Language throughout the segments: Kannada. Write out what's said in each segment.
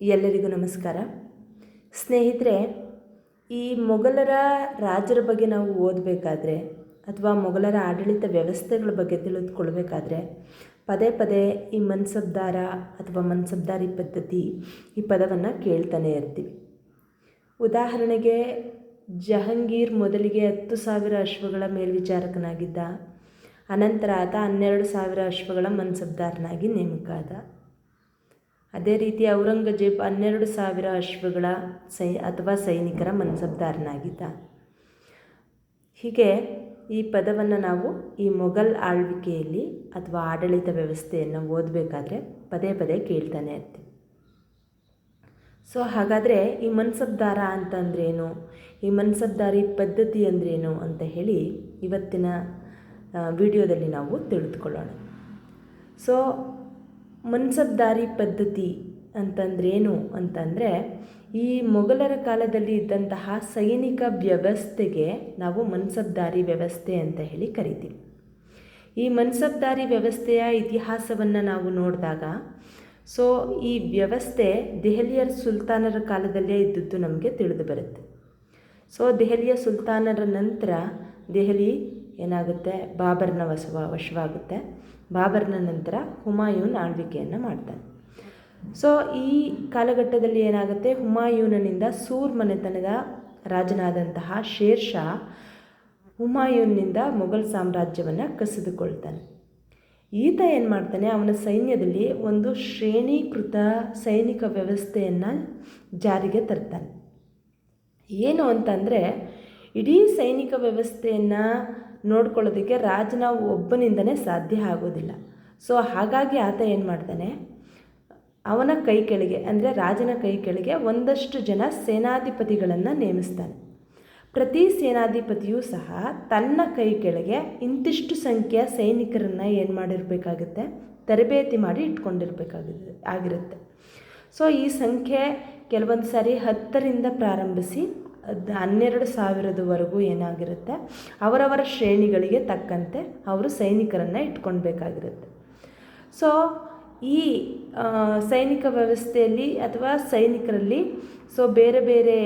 ಎಲ್ಲರಿಗೂ ನಮಸ್ಕಾರ. ಸ್ನೇಹಿತರೆ, ಈ ಮೊಘಲರ ರಾಜರ ಬಗ್ಗೆ ನಾವು ಓದಬೇಕಾದ್ರೆ ಅಥವಾ ಮೊಘಲರ ಆಡಳಿತ ವ್ಯವಸ್ಥೆಗಳ ಬಗ್ಗೆ ತಿಳಿದುಕೊಳ್ಬೇಕಾದ್ರೆ ಪದೇ ಪದೇ ಈ ಮನ್ಸಬ್ದಾರ ಅಥವಾ ಮನ್ಸಬ್ದಾರಿ ಪದ್ಧತಿ ಈ ಪದವನ್ನು ಕೇಳ್ತಾನೆ ಇರ್ತೀವಿ. ಉದಾಹರಣೆಗೆ, ಜಹಂಗೀರ್ ಮೊದಲಿಗೆ ಹತ್ತು ಸಾವಿರ ಅಶ್ವಗಳ ಮೇಲ್ವಿಚಾರಕನಾಗಿದ್ದ, ಅನಂತರ ಆತ ಹನ್ನೆರಡು ಸಾವಿರ ಅಶ್ವಗಳ ಮನ್ಸಬ್ದಾರನಾಗಿ ನೇಮಕ ಆದ. ಅದೇ ರೀತಿ ಔರಂಗಜೇಬ್ ಹನ್ನೆರಡು ಸಾವಿರ ಅಶ್ವಗಳ ಸೈ, ಅಥವಾ ಸೈನಿಕರ ಮನ್ಸಬ್ದಾರನಾಗಿದ್ದ. ಹೀಗೆ ಈ ಪದವನ್ನು ನಾವು ಈ ಮೊಘಲ್ ಆಳ್ವಿಕೆಯಲ್ಲಿ ಅಥವಾ ಆಡಳಿತ ವ್ಯವಸ್ಥೆಯನ್ನು ಓದಬೇಕಾದ್ರೆ ಪದೇ ಪದೇ ಕೇಳ್ತಾನೆ ಇರ್ತೀವಿ. ಸೊ ಹಾಗಾದರೆ ಈ ಮನ್ಸಬ್ದಾರ ಅಂತಂದ್ರೇನು? ಈ ಮನ್ಸಬ್ದಾರಿ ಪದ್ಧತಿ ಅಂದ್ರೇನು ಅಂತ ಹೇಳಿ ಇವತ್ತಿನ ವಿಡಿಯೋದಲ್ಲಿ ನಾವು ತಿಳಿದುಕೊಳ್ಳೋಣ. ಸೊ ಮನ್ಸಬ್ದಾರಿ ಪದ್ಧತಿ ಅಂತಂದ್ರೇನು ಅಂತಂದರೆ, ಈ ಮೊಘಲರ ಕಾಲದಲ್ಲಿ ಇದ್ದಂತಹ ಸೈನಿಕ ವ್ಯವಸ್ಥೆಗೆ ನಾವು ಮನ್ಸಬ್ದಾರಿ ವ್ಯವಸ್ಥೆ ಅಂತ ಹೇಳಿ ಕರಿತೀವಿ. ಈ ಮನ್ಸಬ್ದಾರಿ ವ್ಯವಸ್ಥೆಯ ಇತಿಹಾಸವನ್ನು ನಾವು ನೋಡಿದಾಗ, ಸೊ ಈ ವ್ಯವಸ್ಥೆ ದೆಹಲಿಯ ಸುಲ್ತಾನರ ಕಾಲದಲ್ಲೇ ಇದ್ದದ್ದು ನಮಗೆ ತಿಳಿದು ಬರುತ್ತೆ. ಸೊ ದೆಹಲಿಯ ಸುಲ್ತಾನರ ನಂತರ ದೆಹಲಿ ಏನಾಗುತ್ತೆ? ಬಾಬರ್ನ ವಶವ, ವಶವಾಗುತ್ತೆ. ಬಾಬರ್ನ ನಂತರ ಹುಮಾಯೂನ್ ಆಳ್ವಿಕೆಯನ್ನು ಮಾಡ್ತಾನೆ. ಸೊ ಈ ಕಾಲಘಟ್ಟದಲ್ಲಿ ಏನಾಗುತ್ತೆ? ಹುಮಾಯೂನನಿಂದ ಸೂರ್ ಮನೆತನದ ರಾಜನಾದಂತಹ ಶೇರ್ ಶಾ ಹುಮಾಯೂನ್ನಿಂದ ಮೊಘಲ್ ಸಾಮ್ರಾಜ್ಯವನ್ನು ಕಸಿದುಕೊಳ್ತಾನೆ. ಈತ ಏನು ಮಾಡ್ತಾನೆ? ಅವನ ಸೈನ್ಯದಲ್ಲಿ ಒಂದು ಶ್ರೇಣೀಕೃತ ಸೈನಿಕ ವ್ಯವಸ್ಥೆಯನ್ನು ಜಾರಿಗೆ ತರ್ತಾನೆ. ಏನು ಅಂತಂದರೆ ಇಡೀ ಸೈನಿಕ ವ್ಯವಸ್ಥೆಯನ್ನು ನೋಡ್ಕೊಳ್ಳೋದಕ್ಕೆ ರಾಜನ ಒಬ್ಬನಿಂದನೇ ಸಾಧ್ಯ ಆಗೋದಿಲ್ಲ. ಸೊ ಹಾಗಾಗಿ ಆತ ಏನು ಮಾಡ್ತಾನೆ? ಅವನ ಕೈ ಕೆಳಗೆ, ಅಂದರೆ ರಾಜನ ಕೈ ಕೆಳಗೆ ಒಂದಷ್ಟು ಜನ ಸೇನಾಧಿಪತಿಗಳನ್ನು ನೇಮಿಸ್ತಾನೆ. ಪ್ರತಿ ಸೇನಾಧಿಪತಿಯೂ ಸಹ ತನ್ನ ಕೈ ಕೆಳಗೆ ಇಂತಿಷ್ಟು ಸಂಖ್ಯೆಯ ಸೈನಿಕರನ್ನು ಏನು ಮಾಡಿರಬೇಕಾಗುತ್ತೆ? ತರಬೇತಿ ಮಾಡಿ ಇಟ್ಕೊಂಡಿರಬೇಕಾಗಿದೆ ಆಗಿರುತ್ತೆ. ಸೊ ಈ ಸಂಖ್ಯೆ ಕೆಲವೊಂದು ಸಾರಿ ಹತ್ತರಿಂದ ಪ್ರಾರಂಭಿಸಿ ಹನ್ನೆರಡು ಸಾವಿರದವರೆಗೂ ಏನಾಗಿರುತ್ತೆ? ಅವರವರ ಶ್ರೇಣಿಗಳಿಗೆ ತಕ್ಕಂತೆ ಅವರು ಸೈನಿಕರನ್ನು ಇಟ್ಕೊಳ್ಬೇಕಾಗಿರುತ್ತೆ. ಸೊ ಈ ಸೈನಿಕ ವ್ಯವಸ್ಥೆಯಲ್ಲಿ ಅಥವಾ ಸೈನಿಕರಲ್ಲಿ ಸೊ ಬೇರೆ ಬೇರೆ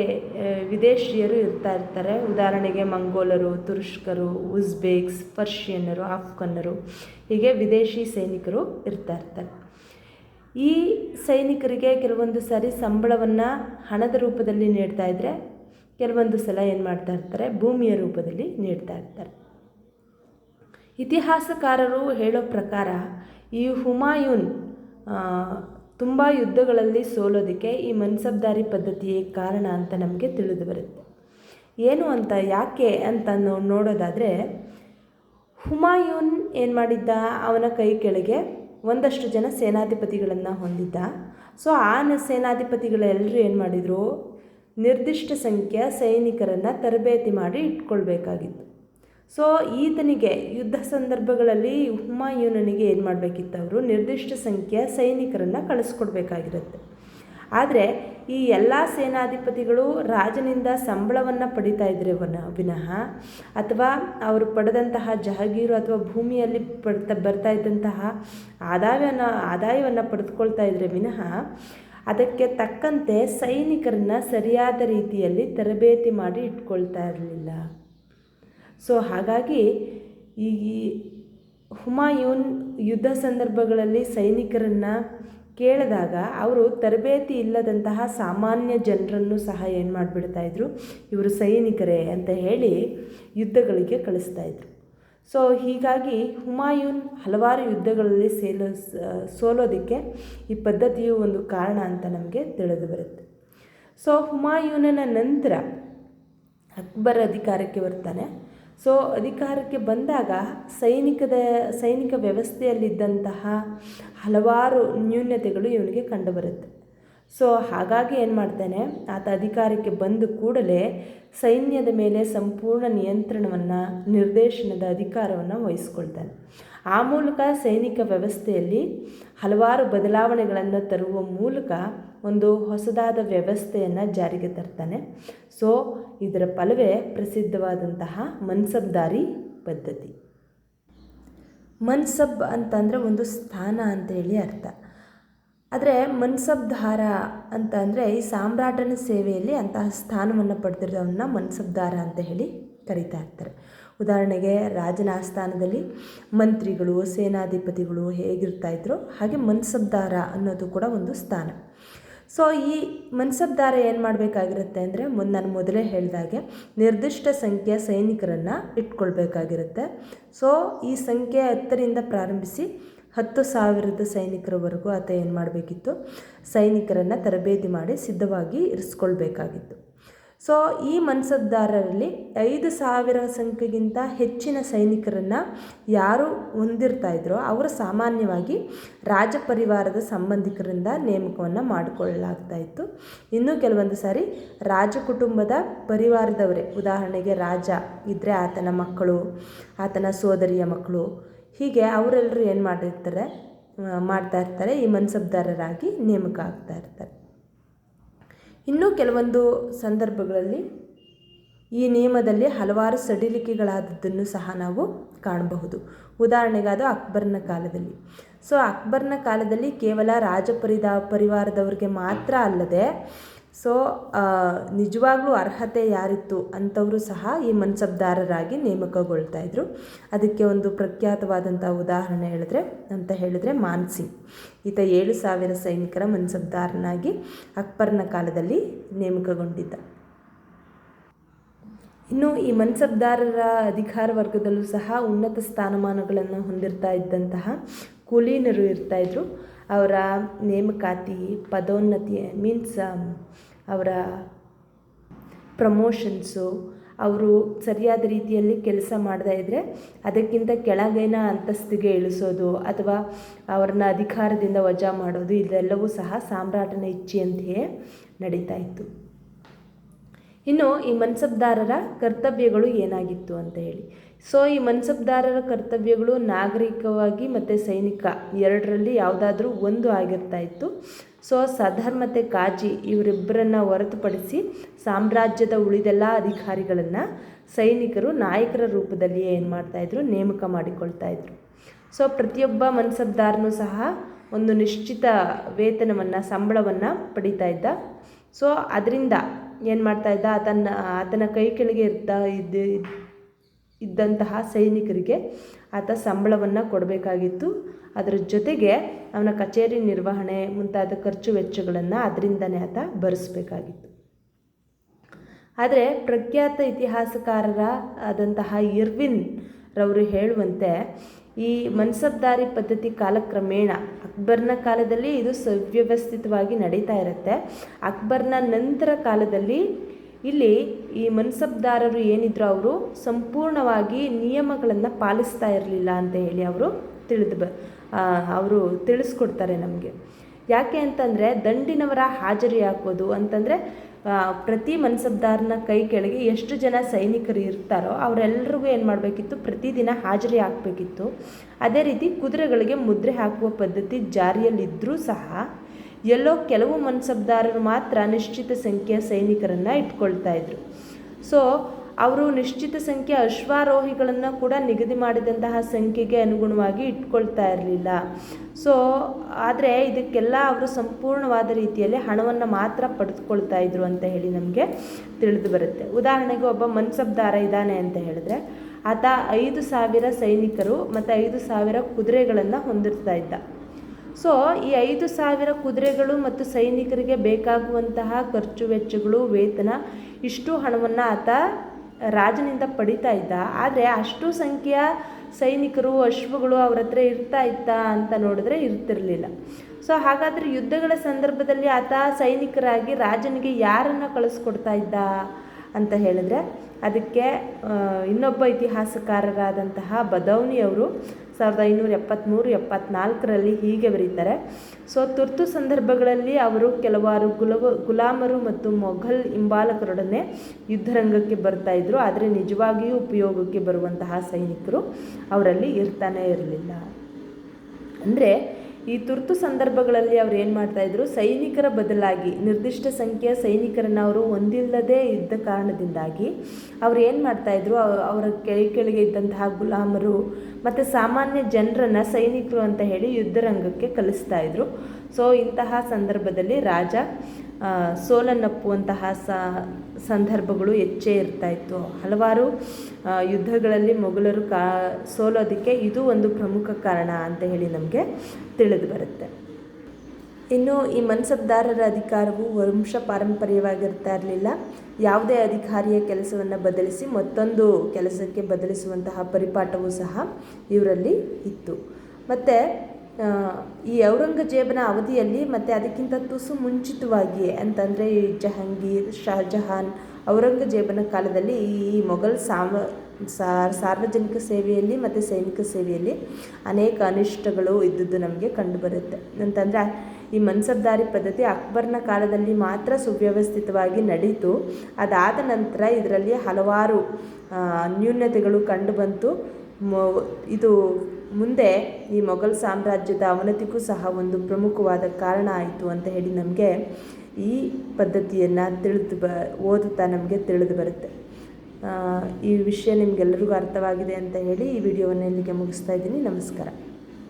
ವಿದೇಶಿಯರು ಇರ್ತಾ ಇರ್ತಾರೆ. ಉದಾಹರಣೆಗೆ ಮಂಗೋಲರು, ತುರುಷ್ಕರು, ಉಜ್ಬೇಕ್ಸ್, ಪರ್ಷಿಯನ್ನರು, ಆಫ್ಘನ್ನರು, ಹೀಗೆ ವಿದೇಶಿ ಸೈನಿಕರು ಇರ್ತಾ ಇರ್ತಾರೆ. ಈ ಸೈನಿಕರಿಗೆ ಕೆಲವೊಂದು ಸಾರಿ ಸಂಬಳವನ್ನು ಹಣದ ರೂಪದಲ್ಲಿ ನೀಡ್ತಾ ಇದ್ದರೆ ಕೆಲವೊಂದು ಸಲ ಏನು ಮಾಡ್ತಾ ಇರ್ತಾರೆ? ಭೂಮಿಯ ರೂಪದಲ್ಲಿ ನೀಡ್ತಾ ಇರ್ತಾರೆ. ಇತಿಹಾಸಕಾರರು ಹೇಳೋ ಪ್ರಕಾರ ಈ ಹುಮಾಯೂನ್ ತುಂಬ ಯುದ್ಧಗಳಲ್ಲಿ ಸೋಲೋದಕ್ಕೆ ಈ ಮನ್ಸಬ್ದಾರಿ ಪದ್ಧತಿಯೇ ಕಾರಣ ಅಂತ ನಮಗೆ ತಿಳಿದು ಬರುತ್ತೆ. ಏನು ಅಂತ, ಯಾಕೆ ಅಂತ ನೋಡೋದಾದರೆ, ಹುಮಾಯೂನ್ ಏನು ಮಾಡಿದ್ದ? ಅವನ ಕೈ ಕೆಳಗೆ ಒಂದಷ್ಟು ಜನ ಸೇನಾಧಿಪತಿಗಳನ್ನು ಹೊಂದಿದ್ದ. ಸೊ, ಆ ಸೇನಾಧಿಪತಿಗಳೆಲ್ಲರೂ ಏನು ಮಾಡಿದರು? ನಿರ್ದಿಷ್ಟ ಸಂಖ್ಯೆಯ ಸೈನಿಕರನ್ನು ತರಬೇತಿ ಮಾಡಿ ಇಟ್ಕೊಳ್ಬೇಕಾಗಿತ್ತು. ಸೊ ಈತನಿಗೆ ಯುದ್ಧ ಸಂದರ್ಭಗಳಲ್ಲಿ ಹುಮಾಯೂನನಿಗೆ ಏನು ಮಾಡಬೇಕಿತ್ತು ಅವರು? ನಿರ್ದಿಷ್ಟ ಸಂಖ್ಯೆಯ ಸೈನಿಕರನ್ನು ಕಳಿಸ್ಕೊಡ್ಬೇಕಾಗಿರುತ್ತೆ. ಆದರೆ, ಈ ಎಲ್ಲ ಸೇನಾಧಿಪತಿಗಳು ರಾಜನಿಂದ ಸಂಬಳವನ್ನು ಪಡಿತಾ ಇದ್ರೆ ವನ, ವಿನಃ, ಅಥವಾ ಅವರು ಪಡೆದಂತಹ ಜಹಗೀರು ಅಥವಾ ಭೂಮಿಯಲ್ಲಿ ಪಡ್ತಾ, ಬರ್ತಾ ಇದ್ದಂತಹ ಆದಾಯವನ್ನು ಆದಾಯವನ್ನು ಪಡೆದುಕೊಳ್ತಾ ಇದ್ರೆ ವಿನಃ ಅದಕ್ಕೆ ತಕ್ಕಂತೆ ಸೈನಿಕರನ್ನ ಸರಿಯಾದ ರೀತಿಯಲ್ಲಿ ತರಬೇತಿ ಮಾಡಿ ಇಟ್ಕೊಳ್ತಾ ಇರಲಿಲ್ಲ. ಸೊ ಹಾಗಾಗಿ ಈ ಹುಮಾಯೂನ್ ಯುದ್ಧ ಸಂದರ್ಭಗಳಲ್ಲಿ ಸೈನಿಕರನ್ನು ಕೇಳಿದಾಗ ಅವರು ತರಬೇತಿ ಇಲ್ಲದಂತಹ ಸಾಮಾನ್ಯ ಜನರನ್ನು ಸಹ ಏನು ಮಾಡಿಬಿಡ್ತಾಯಿದ್ರು ಇವರು ಸೈನಿಕರೇ ಅಂತ ಹೇಳಿ ಯುದ್ಧಗಳಿಗೆ ಕಳಿಸ್ತಾಯಿದ್ರು ಸೊ ಹೀಗಾಗಿ ಹುಮಾಯೂನ್ ಹಲವಾರು ಯುದ್ಧಗಳಲ್ಲಿ ಸೇಲೋ, ಸೋಲೋದಕ್ಕೆ ಈ ಪದ್ಧತಿಯು ಒಂದು ಕಾರಣ ಅಂತ ನಮಗೆ ತಿಳಿದು ಬರುತ್ತೆ. ಸೊ ಹುಮಾಯೂನನ ನಂತರ ಅಕ್ಬರ್ ಅಧಿಕಾರಕ್ಕೆ ಬರ್ತಾನೆ. ಸೊ ಅಧಿಕಾರಕ್ಕೆ ಬಂದಾಗ ಸೈನಿಕದ, ಸೈನಿಕ ವ್ಯವಸ್ಥೆಯಲ್ಲಿದ್ದಂತಹ ಹಲವಾರು ನ್ಯೂನ್ಯತೆಗಳು ಇವನಿಗೆ ಕಂಡುಬರುತ್ತೆ ಸೊ ಹಾಗಾಗಿ ಏನು ಮಾಡ್ತಾನೆ, ಆತ ಅಧಿಕಾರಕ್ಕೆ ಬಂದ ಕೂಡಲೇ ಸೈನ್ಯದ ಮೇಲೆ ಸಂಪೂರ್ಣ ನಿಯಂತ್ರಣವನ್ನು, ನಿರ್ದೇಶನದ ಅಧಿಕಾರವನ್ನು ವಹಿಸ್ಕೊಳ್ತಾನೆ. ಆ ಮೂಲಕ ಸೈನಿಕ ವ್ಯವಸ್ಥೆಯಲ್ಲಿ ಹಲವಾರು ಬದಲಾವಣೆಗಳನ್ನು ತರುವ ಮೂಲಕ ಒಂದು ಹೊಸದಾದ ವ್ಯವಸ್ಥೆಯನ್ನು ಜಾರಿಗೆ ತರ್ತಾನೆ. ಸೊ, ಇದರ ಫಲವೇ ಪ್ರಸಿದ್ಧವಾದಂತಹ ಮನ್ಸಬ್ದಾರಿ ಪದ್ಧತಿ. ಮನ್ಸಬ್ ಅಂತಂದರೆ ಒಂದು ಸ್ಥಾನ ಅಂತ ಹೇಳಿ ಅರ್ಥ. ಆದರೆ ಮನ್ಸಬ್ಧಾರ ಅಂತ ಅಂದರೆ ಈ ಸಾಮ್ರಾಟನ ಸೇವೆಯಲ್ಲಿ ಅಂತಹ ಸ್ಥಾನವನ್ನು ಪಡೆದಿರೋವನ್ನ ಮನ್ಸಬ್ಧಾರ ಅಂತ ಹೇಳಿ ಕರಿತಾ ಇರ್ತಾರೆ. ಉದಾಹರಣೆಗೆ ರಾಜನ ಆಸ್ಥಾನದಲ್ಲಿ ಮಂತ್ರಿಗಳು, ಸೇನಾಧಿಪತಿಗಳು ಹೇಗಿರ್ತಾ ಇದ್ರು ಹಾಗೆ ಮನ್ಸಬ್ಧಾರ ಅನ್ನೋದು ಕೂಡ ಒಂದು ಸ್ಥಾನ. ಸೊ ಈ ಮನ್ಸಬ್ಧಾರ ಏನು ಮಾಡಬೇಕಾಗಿರುತ್ತೆ ಅಂದರೆ ಮುಂದೆ ನಾನು ಮೊದಲೇ ಹೇಳಿದಾಗೆ ನಿರ್ದಿಷ್ಟ ಸಂಖ್ಯೆಯ ಸೈನಿಕರನ್ನು ಇಟ್ಕೊಳ್ಬೇಕಾಗಿರುತ್ತೆ. ಸೊ ಈ ಸಂಖ್ಯೆ ಹತ್ತರಿಂದ ಪ್ರಾರಂಭಿಸಿ ಹತ್ತು ಸಾವಿರದ ಸೈನಿಕರವರೆಗೂ ಆತ ಏನು ಮಾಡಬೇಕಿತ್ತು? ಸೈನಿಕರನ್ನು ತರಬೇತಿ ಮಾಡಿ ಸಿದ್ಧವಾಗಿ ಇರಿಸ್ಕೊಳ್ಬೇಕಾಗಿತ್ತು. ಸೊ ಈ ಮನ್ಸಬ್ದಾರರಲ್ಲಿ ಐದು ಸಾವಿರ ಸಂಖ್ಯೆಗಿಂತ ಹೆಚ್ಚಿನ ಸೈನಿಕರನ್ನು ಯಾರು ಹೊಂದಿರ್ತಾ ಇದ್ರೋ ಅವರು ಸಾಮಾನ್ಯವಾಗಿ ರಾಜಪರಿವಾರದ ಸಂಬಂಧಿಕರಿಂದ ನೇಮಕವನ್ನು ಮಾಡಿಕೊಳ್ಳಲಾಗ್ತಾ ಇತ್ತು. ಇನ್ನೂ ಕೆಲವೊಂದು ಸಾರಿ ರಾಜಕುಟುಂಬದ ಪರಿವಾರದವರೇ, ಉದಾಹರಣೆಗೆ ರಾಜ ಇದ್ದರೆ ಆತನ ಮಕ್ಕಳು, ಆತನ ಸೋದರಿಯ ಮಕ್ಕಳು ಹೀಗೆ ಅವರೆಲ್ಲರೂ ಏನು ಮಾಡಿರ್ತಾರೆ ಮಾಡ್ತಾ ಇರ್ತಾರೆ, ಈ ಮನ್ಸಬ್ದಾರರಾಗಿ ನೇಮಕ ಆಗ್ತಾ ಇರ್ತಾರೆ. ಇನ್ನೂ ಕೆಲವೊಂದು ಸಂದರ್ಭಗಳಲ್ಲಿ ಈ ನಿಯಮದಲ್ಲಿ ಹಲವಾರು ಸಡಿಲಿಕೆಗಳಾದದ್ದನ್ನು ಸಹ ನಾವು ಕಾಣಬಹುದು. ಉದಾಹರಣೆಗೆ ಅದು ಅಕ್ಬರ್ನ ಕಾಲದಲ್ಲಿ. ಸೊ, ಅಕ್ಬರ್ನ ಕಾಲದಲ್ಲಿ ಕೇವಲ ರಾಜ ಪರಿದ ಪರಿವಾರದವ್ರಿಗೆ ಮಾತ್ರ ಅಲ್ಲದೆ ಸೊ ನಿಜವಾಗ್ಲೂ ಅರ್ಹತೆ ಯಾರಿತ್ತು ಅಂಥವರು ಸಹ ಈ ಮನ್ಸಬ್ದಾರರಾಗಿ ನೇಮಕಗೊಳ್ತಾ ಇದ್ರು. ಅದಕ್ಕೆ ಒಂದು ಪ್ರಖ್ಯಾತವಾದಂಥ ಉದಾಹರಣೆ ಹೇಳಿದ್ರೆ, ಅಂತ ಹೇಳಿದ್ರೆ ಮಾನ್ಸಿಂಗ್. ಈತ ಏಳು ಸಾವಿರ ಸೈನಿಕರ ಮನ್ಸಬ್ದಾರನಾಗಿ ಅಕ್ಬರ್ನ ಕಾಲದಲ್ಲಿ ನೇಮಕಗೊಂಡಿದ್ದ. ಇನ್ನು ಈ ಮನ್ಸಬ್ದಾರರ ಅಧಿಕಾರ ವರ್ಗದಲ್ಲೂ ಸಹ ಉನ್ನತ ಸ್ಥಾನಮಾನಗಳನ್ನು ಹೊಂದಿರ್ತಾ ಇದ್ದಂತಹ ಕುಲೀನರು ಇರ್ತಾಯಿದ್ರು ಅವರ ನೇಮಕಾತಿ ಪದೋನ್ನತಿ ಮೀನ್ಸ್ ಅವರ ಪ್ರಮೋಷನ್ಸು ಅವರು ಸರಿಯಾದ ರೀತಿಯಲ್ಲಿ ಕೆಲಸ ಮಾಡದೇ ಇದ್ದರೆ ಅದಕ್ಕಿಂತ ಕೆಳಗೇನ ಅಂತಸ್ತಿಗೆ ಇಳಿಸೋದು ಅಥವಾ ಅವ್ರನ್ನ ಅಧಿಕಾರದಿಂದ ವಜಾ ಮಾಡೋದು, ಇದೆಲ್ಲವೂ ಸಹ ಸಾಮ್ರಾಟನ ಇಚ್ಛೆಯಂತೆಯೇ ನಡೀತಾ ಇತ್ತು. ಇನ್ನು ಈ ಮನ್ಸಬ್ದಾರರ ಕರ್ತವ್ಯಗಳು ಏನಾಗಿತ್ತು ಅಂತ ಹೇಳಿ. ಸೊ ಈ ಮನ್ಸಬ್ದಾರರ ಕರ್ತವ್ಯಗಳು ನಾಗರಿಕವಾಗಿ ಮತ್ತು ಸೈನಿಕ ಎರಡರಲ್ಲಿ ಯಾವುದಾದ್ರೂ ಒಂದು ಆಗಿರ್ತಾ ಇತ್ತು. ಸೊ ಸಧರ್ಮತೆ ಕಾಜಿ ಇವರಿಬ್ಬರನ್ನು ಹೊರತುಪಡಿಸಿ ಸಾಮ್ರಾಜ್ಯದ ಉಳಿದೆಲ್ಲ ಅಧಿಕಾರಿಗಳನ್ನು ಸೈನಿಕರು ನಾಯಕರ ರೂಪದಲ್ಲಿ ಏನು ಮಾಡ್ತಾಯಿದ್ರು ನೇಮಕ ಮಾಡಿಕೊಳ್ತಾ ಇದ್ರು. ಸೊ ಪ್ರತಿಯೊಬ್ಬ ಮನ್ಸಬ್ದಾರನೂ ಸಹ ಒಂದು ನಿಶ್ಚಿತ ವೇತನವನ್ನು, ಸಂಬಳವನ್ನು ಪಡಿತಾ ಇದ್ದ. ಸೊ ಅದರಿಂದ ಏನು ಮಾಡ್ತಾ ಇದ್ದ? ಆತನ ಆತನ ಕೈ ಕೆಳಗೆ ಇರ್ತಾ ಇದ್ದ ಇದ್ದಂತಹ ಸೈನಿಕರಿಗೆ ಆತ ಸಂಬಳವನ್ನು ಕೊಡಬೇಕಾಗಿತ್ತು. ಅದರ ಜೊತೆಗೆ ಅವನ ಕಚೇರಿ ನಿರ್ವಹಣೆ ಮುಂತಾದ ಖರ್ಚು ವೆಚ್ಚಗಳನ್ನು ಅದರಿಂದನೇ ಆತ ಭರಿಸಬೇಕಾಗಿತ್ತು. ಆದರೆ ಪ್ರಖ್ಯಾತ ಇತಿಹಾಸಕಾರರ ಆದಂತಹ ಇರ್ವಿನ್ ರವರು ಹೇಳುವಂತೆ ಈ ಮನ್ಸಬ್ದಾರಿ ಪದ್ಧತಿ ಕಾಲಕ್ರಮೇಣ ಅಕ್ಬರ್ನ ಕಾಲದಲ್ಲಿ ಇದು ಸುವ್ಯವಸ್ಥಿತವಾಗಿ ನಡೀತಾ ಇರುತ್ತೆ. ಅಕ್ಬರ್ನ ನಂತರ ಕಾಲದಲ್ಲಿ ಇಲ್ಲಿ ಈ ಮನ್ಸಬ್ದಾರರು ಏನಿದ್ರು ಅವರು ಸಂಪೂರ್ಣವಾಗಿ ನಿಯಮಗಳನ್ನು ಪಾಲಿಸ್ತಾ ಇರಲಿಲ್ಲ ಅಂತ ಹೇಳಿ ಅವರು ತಿಳಿದು ಬ ಅವರು ತಿಳಿಸ್ಕೊಡ್ತಾರೆ ನಮಗೆ. ಯಾಕೆ ಅಂತಂದರೆ ದಂಡಿನವರ ಹಾಜರಿ ಹಾಕೋದು ಅಂತಂದರೆ ಪ್ರತಿ ಮನ್ಸಬ್ದಾರನ ಕೈ ಕೆಳಗೆ ಎಷ್ಟು ಜನ ಸೈನಿಕರು ಇರ್ತಾರೋ ಅವರೆಲ್ಲರಿಗೂ ಏನು ಮಾಡಬೇಕಿತ್ತು? ಪ್ರತಿದಿನ ಹಾಜರಿ ಹಾಕಬೇಕಿತ್ತು. ಅದೇ ರೀತಿ ಕುದುರೆಗಳಿಗೆ ಮುದ್ರೆ ಹಾಕುವ ಪದ್ಧತಿ ಜಾರಿಯಲ್ಲಿದ್ದರೂ ಸಹ ಎಲ್ಲೋ ಕೆಲವು ಮನ್ಸಬ್ದಾರರು ಮಾತ್ರ ನಿಶ್ಚಿತ ಸಂಖ್ಯೆಯ ಸೈನಿಕರನ್ನು ಇಟ್ಕೊಳ್ತಾ ಇದ್ರು. ಸೊ ಅವರು ನಿಶ್ಚಿತ ಸಂಖ್ಯೆ ಅಶ್ವಾರೋಹಿಗಳನ್ನು ಕೂಡ ನಿಗದಿ ಮಾಡಿದಂತಹ ಸಂಖ್ಯೆಗೆ ಅನುಗುಣವಾಗಿ ಇಟ್ಕೊಳ್ತಾ ಇರಲಿಲ್ಲ. ಸೊ ಆದರೆ ಇದಕ್ಕೆಲ್ಲ ಅವರು ಸಂಪೂರ್ಣವಾದ ರೀತಿಯಲ್ಲಿ ಹಣವನ್ನು ಮಾತ್ರ ಪಡೆದುಕೊಳ್ತಾ ಇದ್ರು ಅಂತ ಹೇಳಿ ನಮಗೆ ತಿಳಿದು ಬರುತ್ತೆ. ಉದಾಹರಣೆಗೆ ಒಬ್ಬ ಮನ್ಸಬ್ದಾರ ಇದ್ದಾನೆ ಅಂತ ಹೇಳಿದ್ರೆ, ಆತ ಐದು ಸಾವಿರ ಸೈನಿಕರು ಮತ್ತು ಐದು ಸಾವಿರ ಕುದುರೆಗಳನ್ನು ಹೊಂದಿರ್ತಾ ಇದ್ದ. ಸೊ, ಈ ಐದು ಸಾವಿರ ಕುದುರೆಗಳು ಮತ್ತು ಸೈನಿಕರಿಗೆ ಬೇಕಾಗುವಂತಹ ಖರ್ಚು ವೆಚ್ಚಗಳು, ವೇತನ, ಇಷ್ಟು ಹಣವನ್ನು ಆತ ರಾಜನಿಂದ ಪಡಿತಾ ಇದ್ದ. ಆದರೆ ಅಷ್ಟು ಸಂಖ್ಯೆಯ ಸೈನಿಕರು, ಅಶ್ವಗಳು ಅವ್ರ ಹತ್ರ ಇರ್ತಾ ಇತ್ತ ಅಂತ ನೋಡಿದ್ರೆ ಇರ್ತಿರಲಿಲ್ಲ. ಸೊ, ಹಾಗಾದರೆ ಯುದ್ಧಗಳ ಸಂದರ್ಭದಲ್ಲಿ ಆತ ಸೈನಿಕರಾಗಿ ರಾಜನಿಗೆ ಯಾರನ್ನು ಕಳಿಸ್ಕೊಡ್ತಾ ಇದ್ದ? ಅಂತ ಹೇಳಿದ್ರೆ ಅದಕ್ಕೆ ಇನ್ನೊಬ್ಬ ಇತಿಹಾಸಕಾರರಾದಂತಹ ಬದೌನಿಯವರು ಸಾವಿರದ ಐನೂರ ಎಪ್ಪತ್ತ್ಮೂರು ಎಪ್ಪತ್ನಾಲ್ಕರಲ್ಲಿ ಹೀಗೆ ಬರೀತಾರೆ. ಸೊ, ತುರ್ತು ಸಂದರ್ಭಗಳಲ್ಲಿ ಅವರು ಕೆಲವಾರು ಗುಲವ, ಗುಲಾಮರು ಮತ್ತು ಮೊಘಲ್ ಹಿಂಬಾಲಕರೊಡನೆ ಯುದ್ಧರಂಗಕ್ಕೆ ಬರ್ತಾ ಇದ್ರು. ಆದರೆ ನಿಜವಾಗಿಯೂ ಉಪಯೋಗಕ್ಕೆ ಬರುವಂತಹ ಸೈನಿಕರು ಅವರಲ್ಲಿ ಇರ್ತಾನೆ ಇರಲಿಲ್ಲ. ಅಂದರೆ ಈ ತುರ್ತು ಸಂದರ್ಭಗಳಲ್ಲಿ ಅವ್ರು ಏನು ಮಾಡ್ತಾಯಿದ್ರು ಸೈನಿಕರ ಬದಲಾಗಿ, ನಿರ್ದಿಷ್ಟ ಸಂಖ್ಯೆಯ ಸೈನಿಕರನ್ನು ಅವರು ಹೊಂದಿಲ್ಲದೇ ಇದ್ದ ಕಾರಣದಿಂದಾಗಿ ಅವ್ರು ಏನು ಮಾಡ್ತಾಯಿದ್ರು ಅವರ ಕೆಳ, ಕೆಳಗೆ ಇದ್ದಂತಹ ಗುಲಾಮರು ಮತ್ತು ಸಾಮಾನ್ಯ ಜನರನ್ನು ಸೈನಿಕರು ಅಂತ ಹೇಳಿ ಯುದ್ಧರಂಗಕ್ಕೆ ಕಲಿಸ್ತಾ ಇದ್ರು. ಸೊ, ಇಂತಹ ಸಂದರ್ಭದಲ್ಲಿ ರಾಜ ಸೋಲನ್ನಪ್ಪುವಂತಹ ಸಂದರ್ಭಗಳು ಹೆಚ್ಚೇ ಇರ್ತಾ ಇತ್ತು. ಹಲವಾರು ಯುದ್ಧಗಳಲ್ಲಿ ಮೊಘಲರು ಕಾ, ಸೋಲೋದಕ್ಕೆ ಇದು ಒಂದು ಪ್ರಮುಖ ಕಾರಣ ಅಂತ ಹೇಳಿ ನಮಗೆ ತಿಳಿದು ಬರುತ್ತೆ. ಇನ್ನು ಈ ಮನ್ಸಬ್ದಾರರ ಅಧಿಕಾರವು ವಂಶ ಪಾರಂಪರ್ಯವಾಗಿರ್ತಾ ಇರಲಿಲ್ಲ. ಯಾವುದೇ ಅಧಿಕಾರಿಯ ಕೆಲಸವನ್ನು ಬದಲಿಸಿ ಮತ್ತೊಂದು ಕೆಲಸಕ್ಕೆ ಬದಲಿಸುವಂತಹ ಪರಿಪಾಠವೂ ಸಹ ಇವರಲ್ಲಿ ಇತ್ತು. ಮತ್ತು ಈ ಔರಂಗಜೇಬನ ಅವಧಿಯಲ್ಲಿ ಮತ್ತು ಅದಕ್ಕಿಂತ ತುಸು ಮುಂಚಿತವಾಗಿ ಅಂತಂದರೆ ಈ ಜಹಾಂಗೀರ್ ಶಹಜಹಾನ್ ಔರಂಗಜೇಬನ ಕಾಲದಲ್ಲಿ ಈ ಮೊಘಲ್ ಸಾಮ ಸಾರ್ವಜನಿಕ ಸೇವೆಯಲ್ಲಿ ಮತ್ತು ಸೈನಿಕ ಸೇವೆಯಲ್ಲಿ ಅನೇಕ ಅನಿಷ್ಟಗಳು ಇದ್ದದ್ದು ನಮಗೆ ಕಂಡುಬರುತ್ತೆ. ಅಂತಂದರೆ ಈ ಮನ್ಸಬ್ದಾರಿ ಪದ್ಧತಿ ಅಕ್ಬರ್ನ ಕಾಲದಲ್ಲಿ ಮಾತ್ರ ಸುವ್ಯವಸ್ಥಿತವಾಗಿ ನಡೀತು. ಅದಾದ ನಂತರ ಇದರಲ್ಲಿ ಹಲವಾರು ನ್ಯೂನತೆಗಳು ಕಂಡುಬಂತು ಮೊ, ಇದು ಮುಂದೆ ಈ ಮೊಘಲ್ ಸಾಮ್ರಾಜ್ಯದ ಅವನತಿಗೂ ಸಹ ಒಂದು ಪ್ರಮುಖವಾದ ಕಾರಣ ಆಯಿತು ಅಂತ ಹೇಳಿ ನಮಗೆ ಈ ಪದ್ಧತಿಯನ್ನು ತಿಳಿದು ಬ, ಓದುತ್ತಾ ನಮಗೆ ತಿಳಿದು ಬರುತ್ತೆ. ಈ ವಿಷಯ ನಿಮಗೆಲ್ಲರಿಗೂ ಅರ್ಥವಾಗಿದೆ ಅಂತ ಹೇಳಿ ಈ ವಿಡಿಯೋವನ್ನು ಇಲ್ಲಿಗೆ ಮುಗಿಸ್ತಾ ಇದ್ದೀನಿ. ನಮಸ್ಕಾರ.